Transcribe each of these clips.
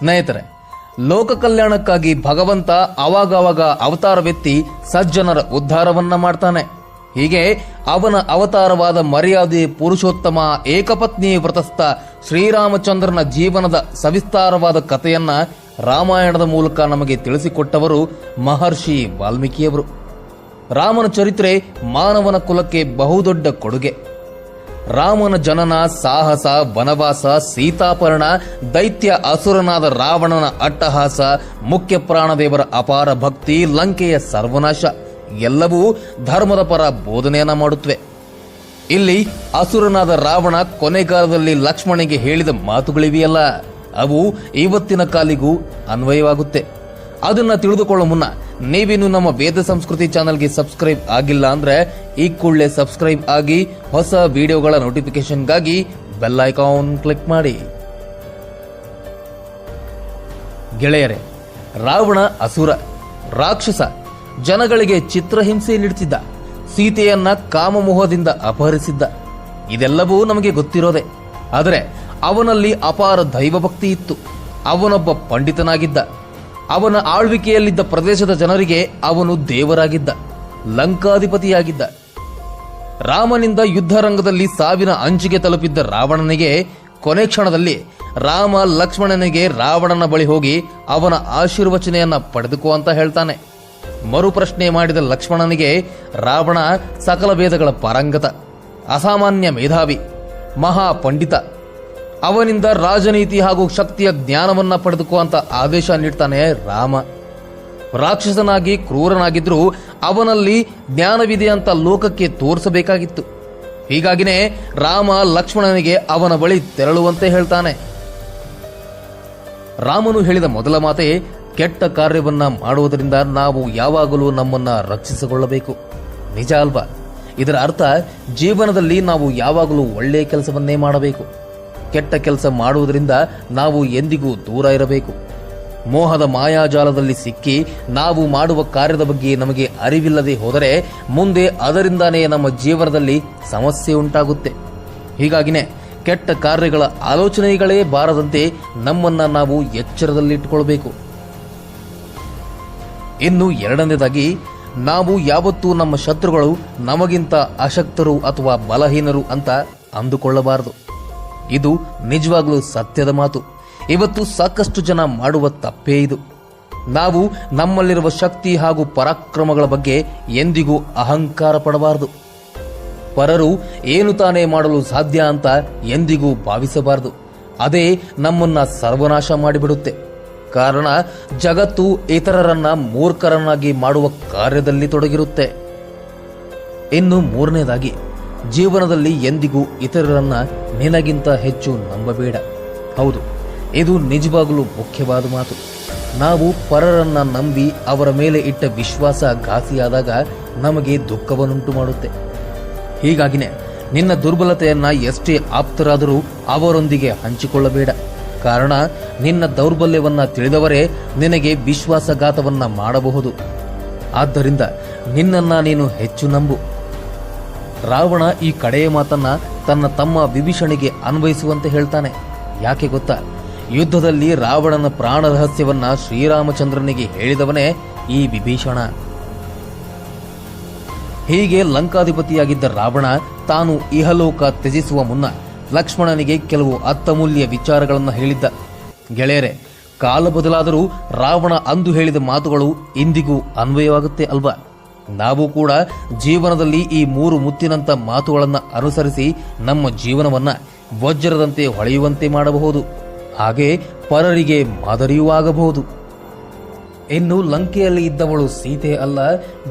ಸ್ನೇಹಿತರೆ, ಲೋಕ ಕಲ್ಯಾಣಕ್ಕಾಗಿ ಭಗವಂತ ಅವಾಗವಾಗ ಅವತಾರವೆತ್ತಿ ಸಜ್ಜನರ ಉದ್ಧಾರವನ್ನ ಮಾಡ್ತಾನೆ. ಹೀಗೆ ಅವನ ಅವತಾರವಾದ ಮರ್ಯಾದೆ, ಪುರುಷೋತ್ತಮ, ಏಕಪತ್ನಿ ವ್ರತಸ್ಥ ಶ್ರೀರಾಮಚಂದ್ರನ ಜೀವನದ ಸವಿಸ್ತಾರವಾದ ಕಥೆಯನ್ನ ರಾಮಾಯಣದ ಮೂಲಕ ನಮಗೆ ತಿಳಿಸಿಕೊಟ್ಟವರು ಮಹರ್ಷಿ ವಾಲ್ಮೀಕಿಯವರು. ರಾಮನ ಚರಿತ್ರೆ ಮಾನವನ ಕುಲಕ್ಕೆ ಬಹುದೊಡ್ಡ ಕೊಡುಗೆ. ರಾಮನ ಜನನ, ಸಾಹಸ, ವನವಾಸ, ಸೀತಾಪರಣ, ದೈತ್ಯ ಅಸುರನಾದ ರಾವಣನ ಅಟ್ಟಹಾಸ, ಮುಖ್ಯ ಪ್ರಾಣದೇವರ ಅಪಾರ ಭಕ್ತಿ, ಲಂಕೆಯ ಸರ್ವನಾಶ, ಎಲ್ಲವೂ ಧರ್ಮದ ಪರ ಬೋಧನೆಯನ್ನ ಮಾಡುತ್ತವೆ. ಇಲ್ಲಿ ಅಸುರನಾದ ರಾವಣ ಕೊನೆಗಾಲದಲ್ಲಿ ಲಕ್ಷ್ಮಣಿಗೆ ಹೇಳಿದ ಮಾತುಗಳಿವೆಯಲ್ಲ, ಅವು ಇವತ್ತಿನ ಕಾಲಿಗೂ ಅನ್ವಯವಾಗುತ್ತೆ. ಅದನ್ನ ತಿಳಿದುಕೊಳ್ಳೋ ಮುನ್ನ ನೀವಿನ್ನು ನಮ್ಮ ವೇದ ಸಂಸ್ಕೃತಿ ಚಾನಲ್ಗೆ ಸಬ್ಸ್ಕ್ರೈಬ್ ಆಗಿಲ್ಲ ಅಂದ್ರೆ ಈ ಕೂಡಲೇ ಸಬ್ಸ್ಕ್ರೈಬ್ ಆಗಿ ಹೊಸ ವಿಡಿಯೋಗಳ ನೋಟಿಫಿಕೇಶನ್ಗಾಗಿ ಬೆಲ್ ಐಕಾನ್ ಕ್ಲಿಕ್ ಮಾಡಿ. ಗೆಳೆಯರೆ, ರಾವಣ, ಅಸುರ, ರಾಕ್ಷಸ ಜನಗಳಿಗೆ ಚಿತ್ರಹಿಂಸೆ ನೀಡುತ್ತಿದ್ದ ಸೀತೆಯನ್ನ ಕಾಮಮೋಹದಿಂದ ಅಪಹರಿಸಿದ್ದ, ಇದೆಲ್ಲವೂ ನಮಗೆ ಗೊತ್ತಿರೋದೆ. ಆದರೆ ಅವನಲ್ಲಿ ಅಪಾರ ದೈವಭಕ್ತಿ ಇತ್ತು. ಅವನೊಬ್ಬ ಪಂಡಿತನಾಗಿದ್ದ ಅವನ ಆಳ್ವಿಕೆಯಲ್ಲಿದ್ದ ಪ್ರದೇಶದ ಜನರಿಗೆ ಅವನು ದೇವರಾಗಿದ್ದ, ಲಂಕಾಧಿಪತಿಯಾಗಿದ್ದ. ರಾಮನಿಂದ ಯುದ್ಧ ರಂಗದಲ್ಲಿ ಸಾವಿನ ಅಂಚಿಗೆ ತಲುಪಿದ್ದ ರಾವಣನಿಗೆ ಕೊನೆ ಕ್ಷಣದಲ್ಲಿ ರಾಮ ಲಕ್ಷ್ಮಣನಿಗೆ ರಾವಣನ ಬಳಿ ಹೋಗಿ ಅವನ ಆಶೀರ್ವಚನೆಯನ್ನ ಪಡೆದುಕೋ ಅಂತ ಹೇಳ್ತಾನೆ. ಮರುಪ್ರಶ್ನೆ ಮಾಡಿದ ಲಕ್ಷ್ಮಣನಿಗೆ ರಾವಣ ಸಕಲ ವೇದಗಳ ಪಾರಂಗತ, ಅಸಾಮಾನ್ಯ ಮೇಧಾವಿ ಮಹಾ ಪಂಡಿತ ಅವನಿಂದ ರಾಜನೀತಿ ಹಾಗೂ ಶಕ್ತಿಯ ಜ್ಞಾನವನ್ನ ಪಡೆದುಕೋ ಅಂತ ಆದೇಶ ನೀಡ್ತಾನೆ ರಾಮ. ರಾಕ್ಷಸನಾಗಿ ಕ್ರೂರನಾಗಿದ್ರೂ ಅವನಲ್ಲಿ ಜ್ಞಾನವಿದೆ ಅಂತ ಲೋಕಕ್ಕೆ ತೋರಿಸಬೇಕಾಗಿತ್ತು. ಹೀಗಾಗಿನೇ ರಾಮ ಲಕ್ಷ್ಮಣನಿಗೆ ಅವನ ಬಳಿ ತೆರಳುವಂತೆ ಹೇಳ್ತಾನೆ. ರಾಮನು ಹೇಳಿದ ಮೊದಲ ಮಾತೆ, ಕೆಟ್ಟ ಕಾರ್ಯವನ್ನ ಮಾಡುವುದರಿಂದ ನಾವು ಯಾವಾಗಲೂ ನಮ್ಮನ್ನ ರಕ್ಷಿಸಿಕೊಳ್ಳಬೇಕು. ನಿಜ ಅಲ್ವಾ? ಇದರ ಅರ್ಥ, ಜೀವನದಲ್ಲಿ ನಾವು ಯಾವಾಗಲೂ ಒಳ್ಳೆಯ ಕೆಲಸವನ್ನೇ ಮಾಡಬೇಕು. ಕೆಟ್ಟ ಕೆಲಸ ಮಾಡುವುದರಿಂದ ನಾವು ಎಂದಿಗೂ ದೂರ ಇರಬೇಕು. ಮೋಹದ ಮಾಯಾಜಾಲದಲ್ಲಿ ಸಿಕ್ಕಿ ನಾವು ಮಾಡುವ ಕಾರ್ಯದ ಬಗ್ಗೆ ನಮಗೆ ಅರಿವಿಲ್ಲದೆ ಹೋದರೆ ಮುಂದೆ ಅದರಿಂದಾನೇ ನಮ್ಮ ಜೀವನದಲ್ಲಿ ಸಮಸ್ಯೆ ಉಂಟಾಗುತ್ತೆ. ಹೀಗಾಗಿನೇ ಕೆಟ್ಟ ಕಾರ್ಯಗಳ ಆಲೋಚನೆಗಳೇ ಬಾರದಂತೆ ನಮ್ಮನ್ನ ನಾವು ಎಚ್ಚರದಲ್ಲಿಟ್ಟುಕೊಳ್ಬೇಕು. ಇನ್ನು ಎರಡನೇದಾಗಿ, ನಾವು ಯಾವತ್ತೂ ನಮ್ಮ ಶತ್ರುಗಳು ನಮಗಿಂತ ಅಶಕ್ತರು ಅಥವಾ ಬಲಹೀನರು ಅಂತ ಅಂದುಕೊಳ್ಳಬಾರದು. ಇದು ನಿಜವಾಗ್ಲೂ ಸತ್ಯದ ಮಾತು. ಇವತ್ತು ಸಾಕಷ್ಟು ಜನ ಮಾಡುವ ತಪ್ಪೇ ಇದು. ನಾವು ನಮ್ಮಲ್ಲಿರುವ ಶಕ್ತಿ ಹಾಗೂ ಪರಾಕ್ರಮಗಳ ಬಗ್ಗೆ ಎಂದಿಗೂ ಅಹಂಕಾರ ಪಡಬಾರದು. ಪರರು ಏನು ತಾನೇ ಮಾಡಲು ಸಾಧ್ಯ ಅಂತ ಎಂದಿಗೂ ಭಾವಿಸಬಾರದು. ಅದೇ ನಮ್ಮನ್ನ ಸರ್ವನಾಶ ಮಾಡಿಬಿಡುತ್ತೆ. ಕಾರಣ ಜಗತ್ತು ಇತರರನ್ನ ಮೂರ್ಖರನ್ನಾಗಿ ಮಾಡುವ ಕಾರ್ಯದಲ್ಲಿ ತೊಡಗಿರುತ್ತೆ. ಇನ್ನು ಮೂರನೇದಾಗಿ ಜೀವನದಲ್ಲಿ ಎಂದಿಗೂ ಇತರರನ್ನ ನಿನಗಿಂತ ಹೆಚ್ಚು ನಂಬಬೇಡ. ಹೌದು, ಇದು ನಿಜವಾಗಲೂ ಮುಖ್ಯವಾದ ಮಾತು. ನಾವು ಪರರನ್ನ ನಂಬಿ ಅವರ ಮೇಲೆ ಇಟ್ಟ ವಿಶ್ವಾಸ ಘಾಸಿಯಾದಾಗ ನಮಗೆ ದುಃಖವನ್ನುಂಟು ಮಾಡುತ್ತೆ. ಹೀಗಾಗಿನೇ ನಿನ್ನ ದುರ್ಬಲತೆಯನ್ನ ಎಷ್ಟೇ ಆಪ್ತರಾದರೂ ಅವರೊಂದಿಗೆ ಹಂಚಿಕೊಳ್ಳಬೇಡ. ಕಾರಣ, ನಿನ್ನ ದೌರ್ಬಲ್ಯವನ್ನ ತಿಳಿದವರೇ ನಿನಗೆ ವಿಶ್ವಾಸಘಾತವನ್ನ ಮಾಡಬಹುದು. ಆದ್ದರಿಂದ ನಿನ್ನನ್ನ ನೀನು ಹೆಚ್ಚು ನಂಬು. ರಾವಣ ಈ ಕಡೆಯ ಮಾತನ್ನ ತನ್ನ ತಮ್ಮ ವಿಭೀಷಣಿಗೆ ಅನ್ವಯಿಸುವಂತೆ ಹೇಳ್ತಾನೆ. ಯಾಕೆ ಗೊತ್ತಾ? ಯುದ್ಧದಲ್ಲಿ ರಾವಣನ ಪ್ರಾಣ ರಹಸ್ಯವನ್ನ ಶ್ರೀರಾಮಚಂದ್ರನಿಗೆ ಹೇಳಿದವನೇ ಈ ವಿಭೀಷಣ. ಹೀಗೆ ಲಂಕಾಧಿಪತಿಯಾಗಿದ್ದ ರಾವಣ ತಾನು ಇಹಲೋಕ ತ್ಯಜಿಸುವ ಮುನ್ನ ಲಕ್ಷ್ಮಣನಿಗೆ ಕೆಲವು ಅತ್ತಮೂಲ್ಯ ವಿಚಾರಗಳನ್ನು ಹೇಳಿದ್ದ. ಗೆಳೆಯರೆ, ಕಾಲ ಬದಲಾದರೂ ರಾವಣ ಅಂದು ಹೇಳಿದ ಮಾತುಗಳು ಇಂದಿಗೂ ಅನ್ವಯವಾಗುತ್ತೆ ಅಲ್ವಾ? ನಾವು ಕೂಡ ಜೀವನದಲ್ಲಿ ಈ ಮೂರು ಮುತ್ತಿನಂತ ಮಾತುಗಳನ್ನ ಅನುಸರಿಸಿ ನಮ್ಮ ಜೀವನವನ್ನ ವಜ್ರದಂತೆ ಹೊಳೆಯುವಂತೆ ಮಾಡಬಹುದು. ಹಾಗೆ ಪರರಿಗೆ ಮಾದರಿಯೂ ಆಗಬಹುದು ಇನ್ನು ಲಂಕೆಯಲ್ಲಿ ಇದ್ದವಳು ಸೀತೆ ಅಲ್ಲ.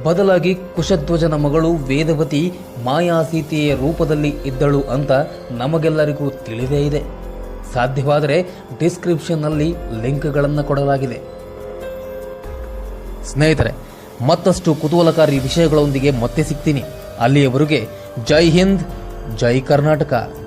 ಬದಲಾಗಿ ಕುಶಧ್ವಜನ ಮಗಳು ವೇದವತಿ ಮಾಯಾ ಸೀತೆಯ ರೂಪದಲ್ಲಿ ಇದ್ದಳು ಅಂತ ನಮಗೆಲ್ಲರಿಗೂ ತಿಳಿದೇ ಇದೆ. ಸಾಧ್ಯವಾದರೆ ಡಿಸ್ಕ್ರಿಪ್ಷನ್ನಲ್ಲಿ ಲಿಂಕ್ಗಳನ್ನು ಕೊಡಲಾಗಿದೆ. ಸ್ನೇಹಿತರೆ ಮತ್ತಷ್ಟು ಕುತೂಹಲಕಾರಿ ವಿಷಯಗಳೊಂದಿಗೆ ಮತ್ತೆ ಸಿಗ್ತೀನಿ. ಅಲ್ಲಿಯವರೆಗೆ ಜೈ ಹಿಂದ್ ಜೈ ಕರ್ನಾಟಕ.